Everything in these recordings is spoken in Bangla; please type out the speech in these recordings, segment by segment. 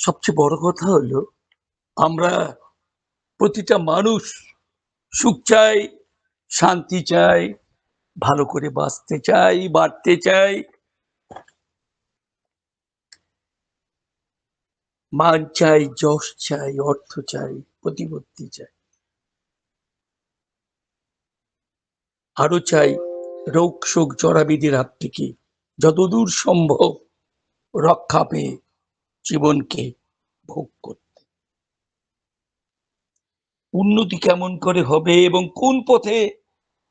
সবচেয়ে বড় কথা হলো, আমরা প্রতিটা মানুষ সুখ চাই, শান্তি চাই, ভালো করে বাঁচতে চাই, বাড়তে চাই। মান চাই, যশ চাই, অর্থ চাই, প্রতিপত্তি চাই। আরও চাই রোগ শোক জরাবিধির হাত থেকে যতদূর সম্ভব রক্ষা পেয়ে জীবনকে ভোগ করতে। উন্নতি কেমন করে হবে এবং কোন পথে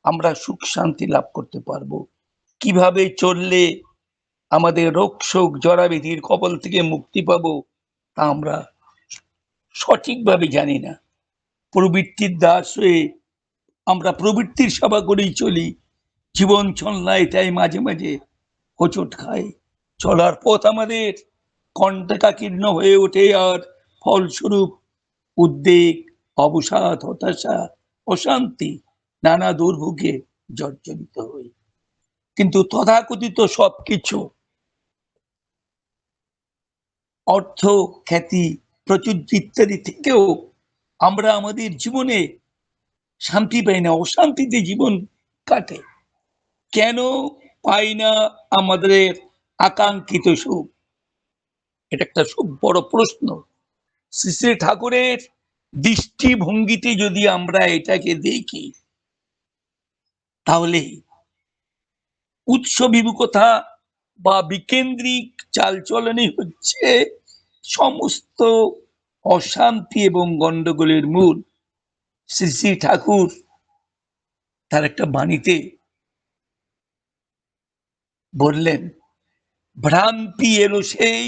আমরা সুখ শান্তি লাভ করতে পারব? কীভাবে চললে আমাদের রোগ শোক জরাবিধির কবল থেকে মুক্তি পাবো তা আমরা সঠিকভাবে জানি না। প্রবৃত্তির দাস হয়ে আমরা প্রবৃত্তির সেবা করেই চলি। জীবন চলনায় তাই মাঝে মাঝে হোঁচট খাই। চলার পথ আমাদের কণ্ঠকাকীর্ণ হয়ে ওঠে আর ফলস্বরূপ উদ্বেগ, অবসাদ, হতাশা, অশান্তি নানা দুর্ভোগে জর্জরিত হই। কিন্তু তথাকথিত সবকিছু অর্থ, খ্যাতি প্রচুর্য ইত্যাদি থেকেও আমরা আমাদের জীবনে শান্তি পাই না, অশান্তিতে জীবন কাটে। কেন পাই না আমাদের আকাঙ্ক্ষিত সুখ? এটা একটা খুব বড় প্রশ্ন। শ্রী শ্রী ঠাকুরের দৃষ্টিভঙ্গিতে যদি আমরা এটাকে দেখি, তাহলে উৎসবিমুখতা বা বিকেন্দ্রিক চালচলনই হচ্ছে সমস্ত অশান্তি এবং গন্ডগোলের মূল। শ্রী শ্রী ঠাকুর তার একটা বাণীতে বললেন, ভ্রান্তি এলো সেই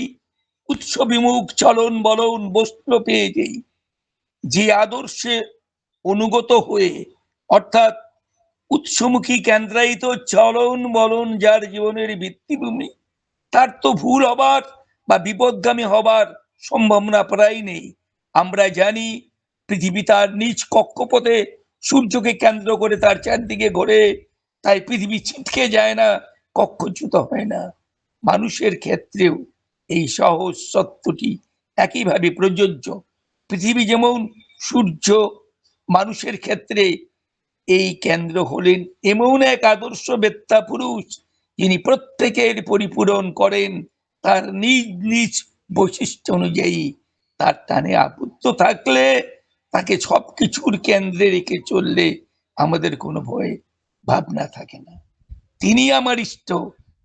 উৎসবিমুখ চলন বলন বস্ত্র পেয়ে যেই। যে আদর্শে অনুগত হয়ে, অর্থাৎ উৎসমুখী কেন্দ্রায়িত চলন বলন যার জীবনের ভিত্তিভূমি, তার তো ভুল হবার বা বিপদগামী হবার সম্ভাবনা প্রায় নেই। আমরা জানি পৃথিবী তার নিজ কক্ষপথে সূর্যকে কেন্দ্র করে তার চারদিকে ঘোরে, তাই পৃথিবী ছিটকে যায় না, কক্ষচ্যুত হয় না। মানুষের ক্ষেত্রেও এই সহজ সত্যটি একইভাবে প্রযোজ্য। পৃথিবী যেমন সূর্য মানুষের ক্ষেত্রে এই কেন্দ্র হলেন এমন এক আদর্শ বেত্তা পুরুষ যিনি প্রত্যেকের পরিপূরণ করেন তার নিজ নিজ বৈশিষ্ট্য অনুযায়ী। তার টানে আবদ্ধ থাকলে তাকে সব কিছুর কেন্দ্রে রেখে চললে আমাদের কোনো ভয়, ভাবনা থাকে না। তিনি আমার ইষ্ট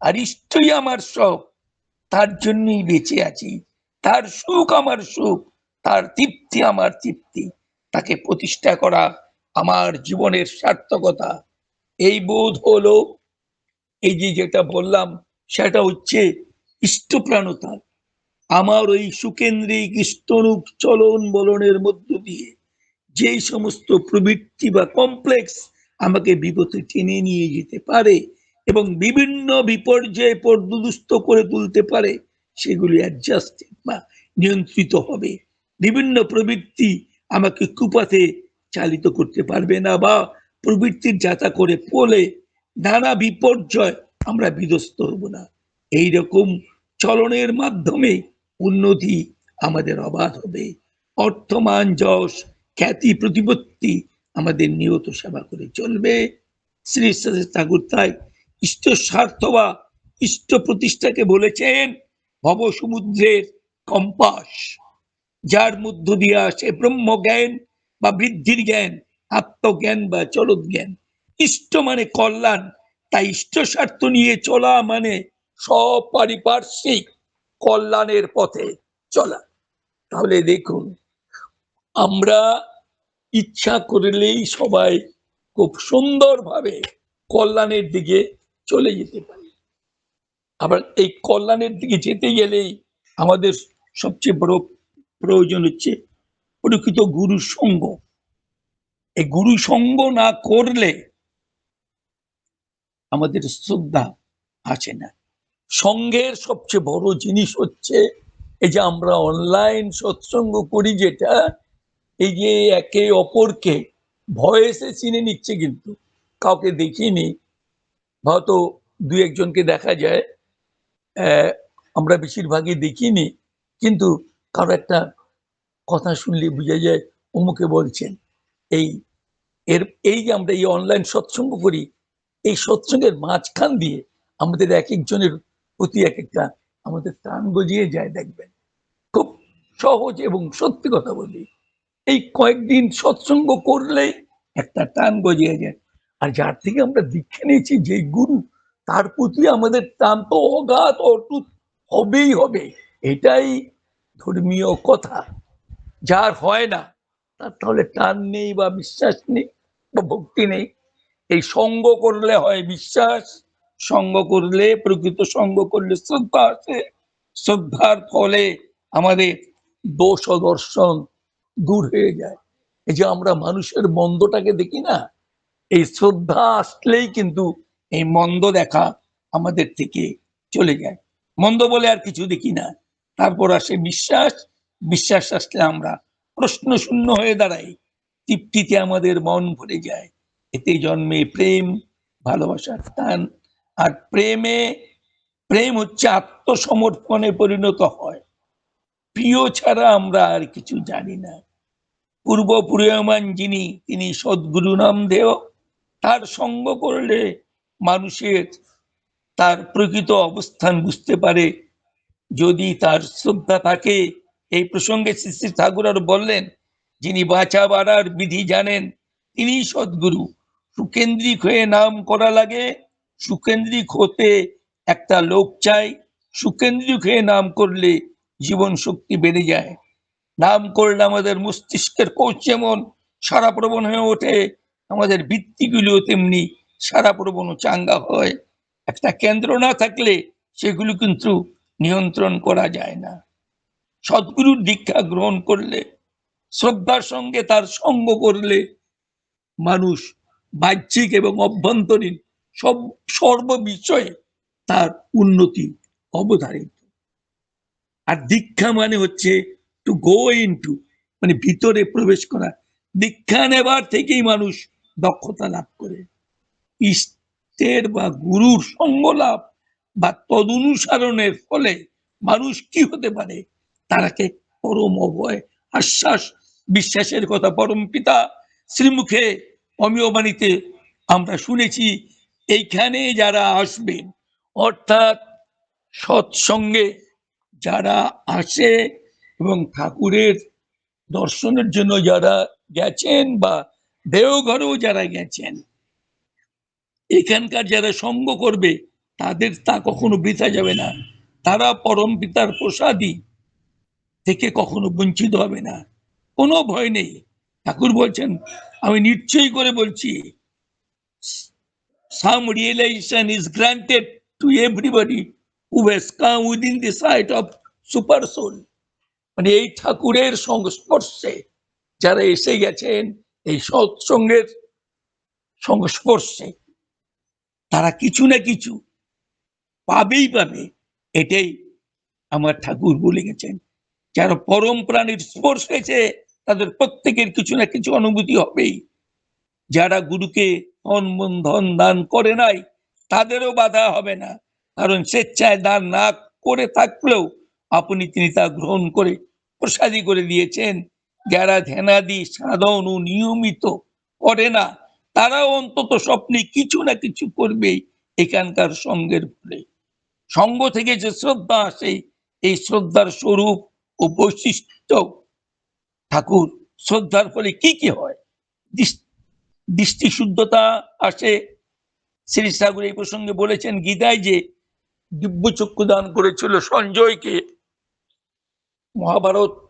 আর ইষ্টই আমার সব তার জন্যই বেঁচে আছি। তার সুখ আমার সুখ, তার তৃপ্তি আমার তৃপ্তি। তাকে প্রতিষ্ঠা করা আমার জীবনের সার্থকতা। এই বোধ হলো, এই যে যেটা বললাম, সেটা হচ্ছে ইষ্টপ্রাণতা আমার ওই সুকেন্দ্রিক ইষ্টনুক চলন বলনের মধ্য দিয়ে যেই সমস্ত প্রবৃত্তি বা কমপ্লেক্স আমাকে বিপথে টেনে নিয়ে যেতে পারে এবং বিভিন্ন বিপর্যয়ে পর্যদুস্ত করে তুলতে পারে, সেগুলি অ্যাডজাস্টেড বা নিয়ন্ত্রিত হবে। বিভিন্ন প্রবৃত্তি আমাকে কুপাতে চালিত করতে পারবে না বা প্রবৃত্তির যাতা করে পোলে নানা বিপর্যয় আমরা বিধ্বস্ত হব না। এই রকম চলনের মাধ্যমে উন্নতি আমাদের অবাধ হবে। অর্থমান যশ, খ্যাতি, প্রতিপত্তি আমাদের নিয়ত সেবা করে চলবে। শ্রী ঠাকুর তাই ইষ্ট স্বার্থ বা ইষ্ট প্রতিষ্ঠাকে বলেছেন ভব সমুদ্রের কম্পাস, যার মধ্য দিয়ে আসে ব্রহ্ম জ্ঞান বা বৃদ্ধির জ্ঞান, আত্মজ্ঞান বা চরদ জ্ঞান ইষ্ট মানে কল্যাণ, তাই ইষ্ট স্বার্থ নিয়ে চলা মানে সপারিপার্শ্বিক কল্যাণের পথে চলা। তাহলে দেখুন, আমরা ইচ্ছা করলেই সবাই খুব সুন্দরভাবে কল্যাণের দিকে চলে যেতে পারি। আবার এই কল্যাণের দিকে যেতে গেলেই আমাদের সবচেয়ে বড় প্রয়োজন হচ্ছে প্রকৃত গুরু সঙ্গ। এই গুরু সঙ্গ না করলে আমাদের শ্রদ্ধা আছে না। সঙ্গের সবচেয়ে বড় জিনিস হচ্ছে এই যে আমরা অনলাইন সৎসঙ্গ করি যেটা, এই যে একে অপরকে ভয়েসে চিনে নিচ্ছে কিন্তু, কাউকে দেখিনি হয়তো দু একজনকে দেখা যায় আমরা বেশিরভাগই দেখিনি, কিন্তু কারও একটা কথা শুনলে বোঝা যায় অমুকে বলছেন। এই, এর, এই যে আমরা এই অনলাইন সৎসঙ্গ করি, এই সৎসঙ্গের মাঝখান দিয়ে আমাদের এক একজনের প্রতি এক একটা আমাদের প্রাণ গজিয়ে যায়, দেখবেন। খুব সহজ এবং সত্যি কথা বলি, এই কয়েকদিন সৎসঙ্গ করলেই একটা টান গজিয়ে যায়। আর যার থেকে আমরা দীক্ষা নিয়েছি যে গুরু, তার প্রতি আমাদের টান তো অগাধ, অটুট হবেই হবে। এটাই ধর্মীয় কথা। যার হয় না, তার তাহলে টান নেই বা বিশ্বাস নেই বা ভক্তি নেই। এই সঙ্গ করলে হয় বিশ্বাস, সঙ্গ করলে, প্রকৃত সঙ্গ করলে শ্রদ্ধা আসে শ্রদ্ধার ফলে আমাদের দোষ দর্শন দূর হয়ে যায়। এই যে আমরা মানুষের মন্দটাকে দেখি না এই শ্রদ্ধা আসলেই কিন্তু এই মন্দ দেখা আমাদের থেকে চলে যায়। মন্দ বলে আর কিছু দেখি না। তারপর আসে বিশ্বাস। বিশ্বাস আসলে আমরা প্রশ্ন শূন্য হয়ে দাঁড়াই। তৃপ্তিতে আমাদের মন ভরে যায়। এতে জন্মে প্রেম, ভালোবাসার টান আর প্রেমে, প্রেম হচ্ছে আত্মসমর্পণে পরিণত হয়। প্রিয় ছাড়া আমরা আর কিছু জানি না। পূর্ব পুরীয়মান যিনি, তিনি সদ্গুরু নাম দেও তার সঙ্গ করলে মানুষের তার প্রকৃত অবস্থান বুঝতে পারে। যদি তার শ্রদ্ধা থাকে, এই প্রসঙ্গে শ্রী শ্রী ঠাকুর আর বললেন, যিনি বাঁচা বাড়ার বিধি জানেন, তিনি সদ্গুরু। সুকেন্দ্রিক হয়ে নাম করা লাগে, সুকেন্দ্রিক হতে একটা লোক চাই, সুকেন্দ্রিক হয়ে নাম করলে জীবন শক্তি বেড়ে যায়। নাম করলে আমাদের মস্তিষ্কের কোষ যেমন সারা প্রবণ হয়ে ওঠে আমাদের ভিত্তিগুলিও তেমনি সারা প্রবণ চাঙ্গা হয়। একটা কেন্দ্র না থাকলে সেগুলো কিন্তু নিয়ন্ত্রণ করা যায় না। সদ্গুরুর দীক্ষা গ্রহণ করলে, শ্রদ্ধার সঙ্গে তার সঙ্গ করলে মানুষ বাহ্যিক এবং অভ্যন্তরীণ সব সর্ব বিষয়ে তার উন্নতি অবধারিত। আর দীক্ষা মানে হচ্ছে টু গো ইন টু মানে ভিতরে প্রবেশ করা। দীক্ষা নেবার থেকেই মানুষ দক্ষতা লাভ করে। ইষ্টের বা গুরুর সঙ্গ লাভ বা তদনুসারণের ফলে মানুষ কি হতে পারে? তারাকে পরম অভয়, আশ্বাস, বিশ্বাসের কথা পরম পিতা শ্রীমুখে অমীয় বাণীতে আমরা শুনেছি, এইখানে যারা আসবেন, অর্থাৎ সৎসঙ্গে যারা আসে এবং ঠাকুরের দর্শনের জন্য যারা গেছেন বা দেওঘরেও যারা গেছেন, এখানকার যারা সঙ্গ করবে, তাদের তা কখনো বৃথা যাবে না। তারা পরম পিতার প্রসাদী থেকে কখনো বঞ্চিত হবে না। কোনো ভয় নেই। ঠাকুর বলছেন, আমি নিশ্চয়ই করে বলছি some realization is granted to everybody who has come within the sight of super soul মানে এই ঠাকুরের সংস্পর্শে যারা এসে গেছেন এই সৎসঙ্গের সংস্পর্শে তারা কিছু না কিছু পাবেই পাবে, এটাই আমার ঠাকুর বলে গেছেন যারা পরম প্রাণীর স্পর্শ হয়েছে তাদের প্রত্যেকের কিছু না কিছু অনুভূতি হবেই। যারা গুরুকে মন, ধন, দান করে নাই, তাদেরও বাধা হবে না। কারণ স্বেচ্ছায় দান না করে থাকলেও আপনি তিনি তা গ্রহণ করে প্রসাদী করে দিয়েছেন। যারা ধ্যানাদি সাধন নিয়মিত করে না, তারাও অন্তত স্বপ্নে কিছু না কিছু করবেই এখানকার সঙ্গের ফলে। সঙ্গ থেকে যে শ্রদ্ধা আসে, এই শ্রদ্ধার স্বরূপ ও বৈশিষ্ট্য। ঠাকুর, শ্রদ্ধার ফলে কি কি হয়? দৃষ- দৃষ্টি শুদ্ধতা আসে। শ্রী ঠাকুর এই প্রসঙ্গে বলেছেন, গীতায় যে দিব্য চক্ষু দান করেছিল সঞ্জয়কে, মহাভারত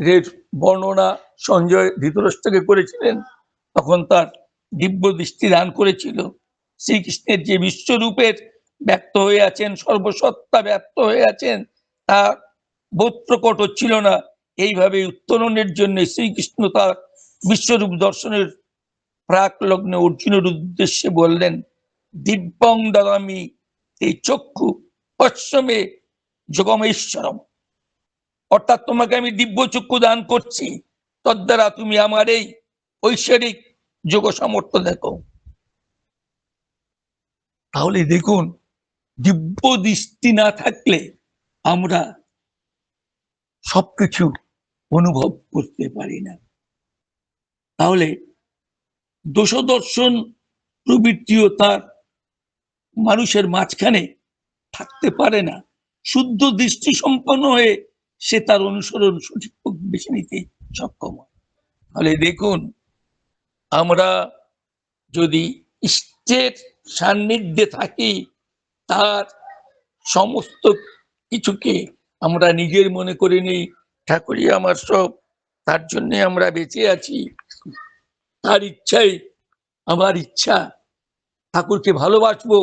এর বর্ণনা সঞ্জয় ধৃতরাষ্ট্রকে করেছিলেন। তখন তার দিব্য দৃষ্টি দান করেছিল। শ্রীকৃষ্ণের যে বিশ্বরূপের ব্যক্ত হয়ে আছেন, সর্বসত্তা ব্যক্ত হয়ে আছেন, তা বোধ প্রকট হচ্ছিল না। এইভাবে উত্তরণের জন্য শ্রীকৃষ্ণ তার বিশ্বরূপ দর্শনের প্রাক লগ্নে অর্জুনের উদ্দেশ্যে বললেন, দিব্যং দাদামি এই চক্ষু পশ্চিমে যোগমেশ্বরম। অর্থাৎ তোমাকে আমি দিব্য চক্ষু দান করছি। তদ্বারা তুমি আমার এই ঐশ্বরিক যোগ সামর্থ্য দেখো। তাহলে দেখুন, দিব্য দৃষ্টি না থাকলে আমরা সবকিছু অনুভব করতে পারি না। তাহলে দোষদর্শন প্রবৃত্তিও তার মানুষের মাঝখানে থাকতে পারে না। শুদ্ধ দৃষ্টি সম্পন্ন হয়ে সে তার অনুসরণ সঠিক বেছে নিতে সক্ষম হয়। তাহলে দেখুন, আমরা যদি ইষ্টের সান্নিধ্যে থাকি, তার সমস্ত কিছুকে আমরা নিজের মনে করে নিই। ঠাকুরই আমার সব, তার জন্য আমরা বেঁচে আছি। তার ইচ্ছাই আমার ইচ্ছা। ঠাকুরকে ভালোবাসবো,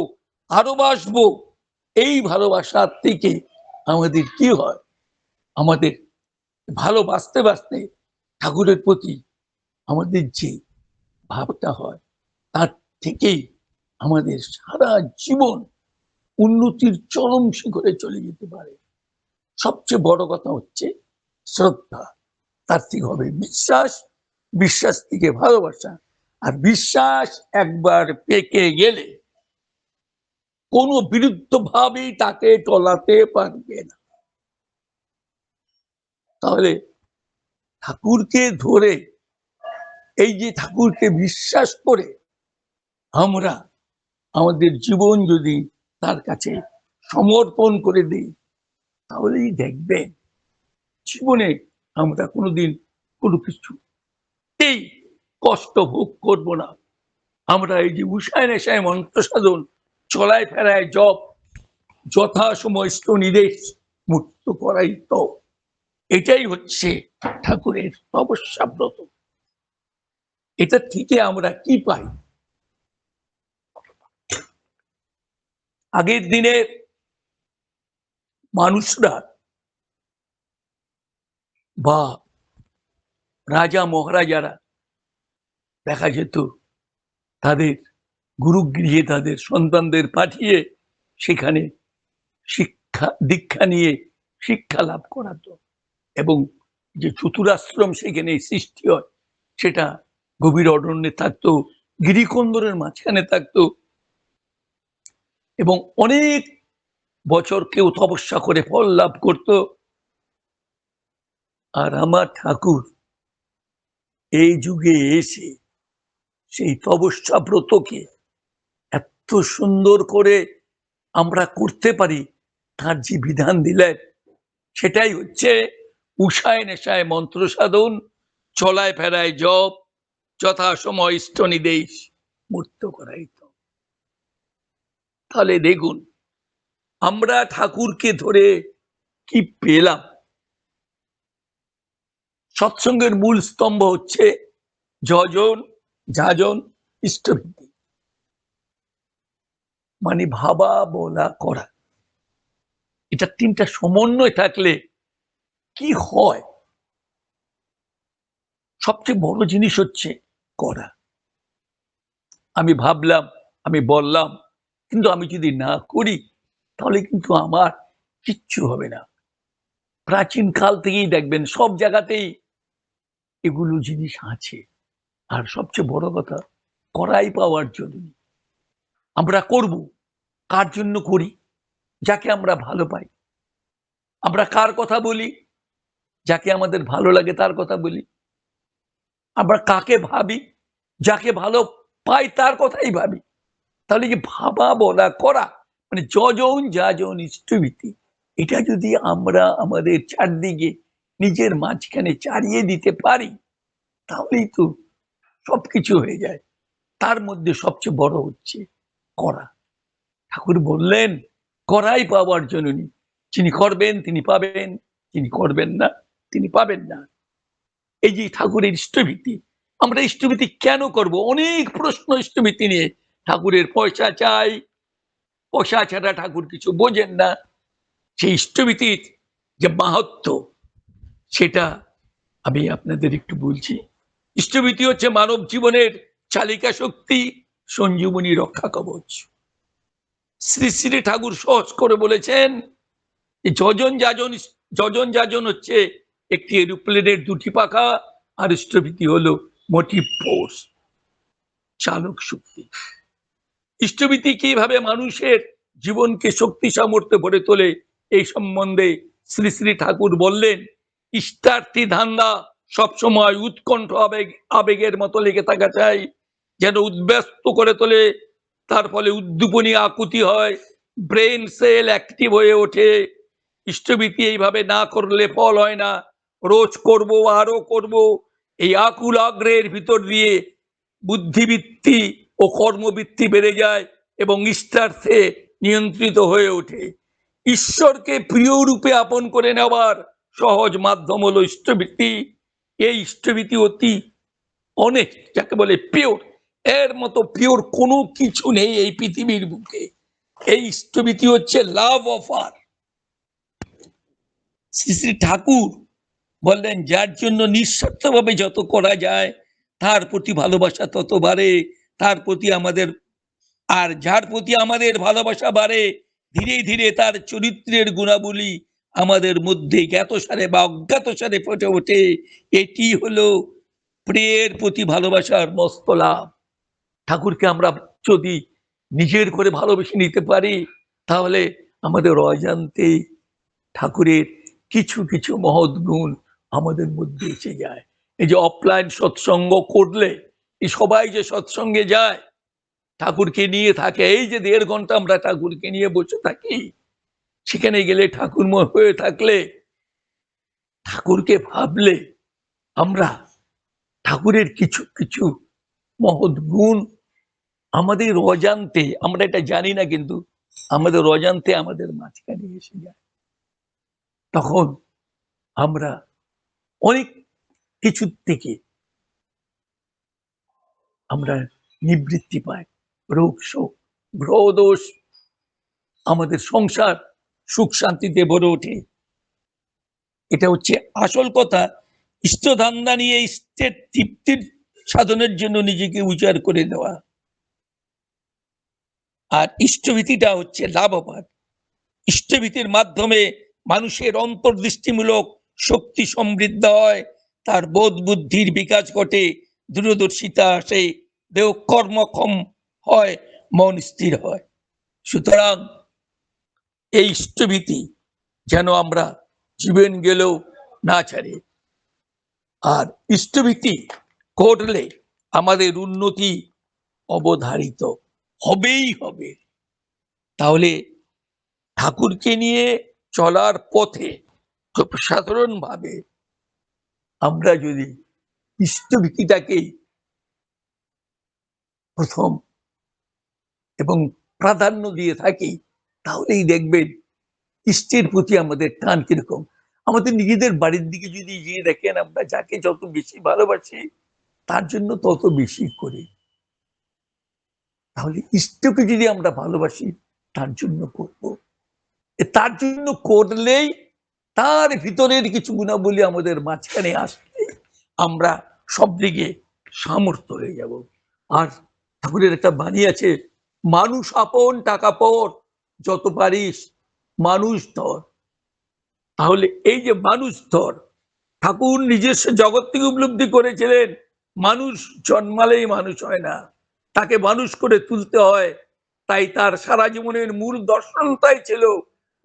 আরও বাসবো, এই ভালোবাসার থেকে আমাদের কি হয়? আমাদের ভালোবাসতে বাসতে ঠাকুরের প্রতি আমাদের যে ভাবটা হয়, তার থেকেই আমাদের সারা জীবন উন্নতির চরম শিখরে চলে যেতে পারে। সবচেয়ে বড় কথা হচ্ছে শ্রদ্ধা। তার থেকে হবে বিশ্বাস বিশ্বাস থেকে ভালোবাসা। আর বিশ্বাস একবার পেকে গেলে কোনো বিরুদ্ধ ভাবেই তাকে টলাতে পারবে না। তাহলে ঠাকুরকে ধরে, এই যে ঠাকুরকে বিশ্বাস করে আমরা আমাদের জীবন যদি তার কাছে সমর্পণ করে দিই, তাহলেই দেখবেন জীবনে আমরা কোনোদিন কোনো কিছু এই কষ্ট ভোগ করব না। আমরা এই যে উষায় নেশায় মন্ত্র সাধন, চলায় ফেরায় জপ, যথাসময় সময় নির্দেশ মুক্ত করাই তো। এটাই হচ্ছে ঠাকুরের তপস্যাব্রত এটা থেকে আমরা কি পাই? আগের দিনের মানুষরা বা রাজা মহারাজারা দেখা যেত, তাদের গুরুগৃহে তাদের সন্তানদের পাঠিয়ে সেখানে শিক্ষা, দীক্ষা নিয়ে শিক্ষা লাভ করাতো। এবং যে চতুরাশ্রম সেখানে সৃষ্টি হয়, সেটা গভীর অরণ্যে থাকতো, গিরিকন্দরের মাঝখানে থাকতো এবং অনেক বছর কেউ তপস্যা করে ফল লাভ করত। আর আমার ঠাকুর এই যুগে এসে সেই তপস্যা ব্রতকে এত সুন্দর করে আমরা করতে পারি, তার যে বিধান দিলেন, সেটাই হচ্ছে উষায় নেশায় মন্ত্র সাধন, চলায় ফেরায় জপ, যথা সময় ইষ্ট নির্দেশ মূর্ত করাইত। তাহলে দেখুন, আমরা ঠাকুরকে ধরে কি পেলাম? সৎসঙ্গের মূল স্তম্ভ হচ্ছে যজন, যাজন ইষ্টভিত্তি মানে ভাবা বলা করা। এটা তিনটা সমন্বয় থাকলে কি হয়? সবচেয়ে বড় জিনিস হচ্ছে করা। আমি ভাবলাম, আমি বললাম, কিন্তু আমি যদি না করি, তাহলে কিন্তু আমার কিচ্ছু হবে না। প্রাচীন কাল থেকেই দেখবেন, সব জায়গাতেই এগুলো জিনিস আছে। আর সবচেয়ে বড় কথা, করাই পাওয়ার জন্য। আমরা করব, কার জন্য করি, যাকে আমরা ভালো পাই। আমরা কার কথা বলি? যাকে আমাদের ভালো লাগে তার কথা বলি। আমরা কাকে ভাবি, যাকে ভালো পাই তার কথাই ভাবি। তাহলে যে ভাবা, বলা, করা? মানে যজন যাজন ইষ্টভীতি এটা যদি আমরা আমাদের চারদিকে নিজের মাঝখানে চারিয়ে দিতে পারি, তাহলেই তো সবকিছু হয়ে যায়। তার মধ্যে সবচেয়ে বড় হচ্ছে করা। ঠাকুর বললেন, করাই পাওয়ার জননী। যিনি করবেন তিনি পাবেন যিনি করবেন না। তিনি পাবেন না। এই যে ঠাকুরের ইষ্টভীতি, আমরা ইষ্টভীতি কেন করব? অনেক প্রশ্ন ইষ্টভীতি নিয়ে। ঠাকুরের পয়সা চাই, পয়সা ছাড়া ঠাকুর কিছু বোঝেন না। সেই ইষ্টভীতির যে মাহাত্ম, সেটা আমি আপনাদের একটু বলছি। ইষ্টভীতি হচ্ছে মানব জীবনের চালিকা শক্তি, সঞ্জীবনী রক্ষা কবচ। শ্রী শ্রী ঠাকুর সহজ করে বলেছেন যজন যাজন যজন যাজন হচ্ছে একটি এরোপ্লেনের দুটি পাখা আর ইষ্টভীতি হলো মোটিভ ফোর্স চালক শক্তি। ইষ্টভীতি কীভাবে মানুষের জীবনকে শক্তি সামর্থ্যে ভরে তোলে এই সম্বন্ধে শ্রী শ্রী ঠাকুর বললেন, ইষ্টার্থী ধান্দা সবসময় উৎকণ্ঠ আবেগ, আবেগের মতো লেগে থাকা চাই, যেন উদ্ব্যস্ত করে তোলে। তার ফলে উদ্দীপনী আকুতি হয় ব্রেন সেল অ্যাক্টিভ হয়ে ওঠে। ইষ্টভীতি এইভাবে না করলে ফল হয় না। রোজ করব, আরও করব। এই আকুল আগ্রহের ভিতর দিয়ে বুদ্ধিবৃত্তি ও কর্মবৃত্তি বেড়ে যায় এবং ইষ্টার্থে নিয়ন্ত্রিত হয়ে ওঠে। ঈশ্বরকে প্রিয় রূপে আপন করে নেওয়ার সহজ মাধ্যম হলো ইষ্টবৃত্তি। এই ইষ্টবৃত্তি অতি অনেক, যাকে বলে পিওর এর মতো পিওর কোনো কিছু নেই এই পৃথিবীর বুকে। এই ইষ্টবৃত্তি হচ্ছে লাভ অফার শ্রী শ্রী ঠাকুর বললেন, যার জন্য নিঃস্বার্থভাবে যত করা যায়, তার প্রতি ভালোবাসা তত বাড়ে, তার প্রতি আমাদের, আর যার প্রতি আমাদের ভালোবাসা বাড়ে, ধীরে ধীরে তার চরিত্রের গুণাবলী আমাদের মধ্যে জ্ঞাতসারে বা অজ্ঞাতসারে ফুটে ওঠে। এটি হলো প্রেয়ের প্রতি ভালোবাসার মস্ত লাভ। ঠাকুরকে আমরা যদি নিজের করে ভালোবেসে নিতে পারি, তাহলে আমাদের অজান্তে ঠাকুরের কিছু কিছু মহৎ গুণ আমাদের মধ্যে এসে যায়। এই যে অফলাইন সৎসঙ্গ করলে, এই সবাই যে সৎসঙ্গে যায়, ঠাকুরকে নিয়ে থাকে, এই যে দেড় ঘণ্টা আমরা ঠাকুরকে নিয়ে বসে থাকি, সেখানে গেলে ঠাকুরময় হয়ে থাকলে, ঠাকুরকে ভাবলে আমরা ঠাকুরের কিছু কিছু মহৎ গুণ আমাদের অজান্তে, আমরা এটা জানি না কিন্তু আমাদের অজান্তে আমাদের মাঝখানে এসে যায়। তখন আমরা অনেক কিছুর থেকে আমরা নিবৃত্তি পাই। রোগ শোক, গ্রহ দোষ, আমাদের সংসার, সুখ শান্তিতে ভরে ওঠে। এটা হচ্ছে আসল কথা। ইষ্টধান্দা নিয়ে ইষ্টের তৃপ্তির সাধনের জন্য নিজেকে উজাড় করে দেওয়া। আর ইষ্টভীতিটা হচ্ছে লাভবান। ইষ্টভীতির মাধ্যমে মানুষের অন্তর্দৃষ্টিমূলক শক্তি সমৃদ্ধ হয়, তার বোধ বুদ্ধির বিকাশ ঘটে, দূরদর্শিতা আসে, দেহ কর্মক্ষম হয়, মন স্থির হয়। সুতরাং এই ইষ্টভীতি যেন আমরা জীবন গেলেও না ছাড়ে। আর ইষ্টভীতি করলে আমাদের উন্নতি অবধারিত, হবেই হবে। তাহলে ঠাকুরকে নিয়ে চলার পথে খুব সাধারণভাবে আমরা যদি ইষ্টভীতিটাকেই প্রথম এবং প্রাধান্য দিয়ে থাকি, তাহলেই দেখবেন ইষ্টের প্রতি আমাদের টান কীরকম। আমাদের নিজেদের বাড়ির দিকে যদি গিয়ে দেখেন, আমরা যাকে যত বেশি ভালোবাসি, তার জন্য তত বেশি করি। তাহলে ইষ্টকে যদি আমরা ভালোবাসি, তার জন্য করব। তার জন্য করলেই তার ভিতরের কিছু গুণাবলী আমাদের মাঝখানে আসলে আমরা সব দিকে সামর্থ্য হয়ে যাব। আর ঠাকুরের একটা বাণী আছে, মানুষ আপন, টাকা পর, যত পারিস মানুষ ধর। তাহলে এই যে মানুষ ধর, ঠাকুর নিজস্ব জগৎ থেকে উপলব্ধি করেছিলেন, মানুষ জন্মালেই মানুষ হয় না। তাকে মানুষ করে তুলতে হয়। তাই তার সারা জীবনের মূল দর্শনটাই ছিল,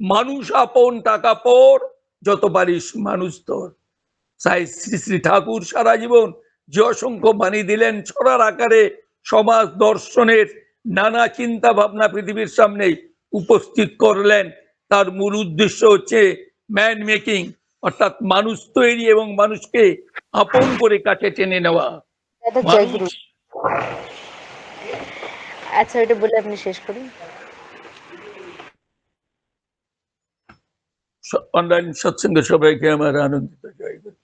মানুষ আপন, টাকা পর যত পারিস মানুষ ধর তাই শ্রী শ্রী ঠাকুর সারা জীবন যে অসংখ্য বাণী দিলেন ছড়ার আকারে সমাজ দর্শনের নানা চিন্তা ভাবনা পৃথিবীর সামনে উপস্থিত করলেন। তার মূল উদ্দেশ্য হচ্ছে ম্যান মেকিং অর্থাৎ মানুষ তৈরি এবং মানুষকে আপন করে কাছে টেনে নেওয়া। আচ্ছা ওইটা বলে আপনি শেষ করুন। অনলাইন সৎসঙ্গে সবাইকে আমার আনন্দিত জয় গুরু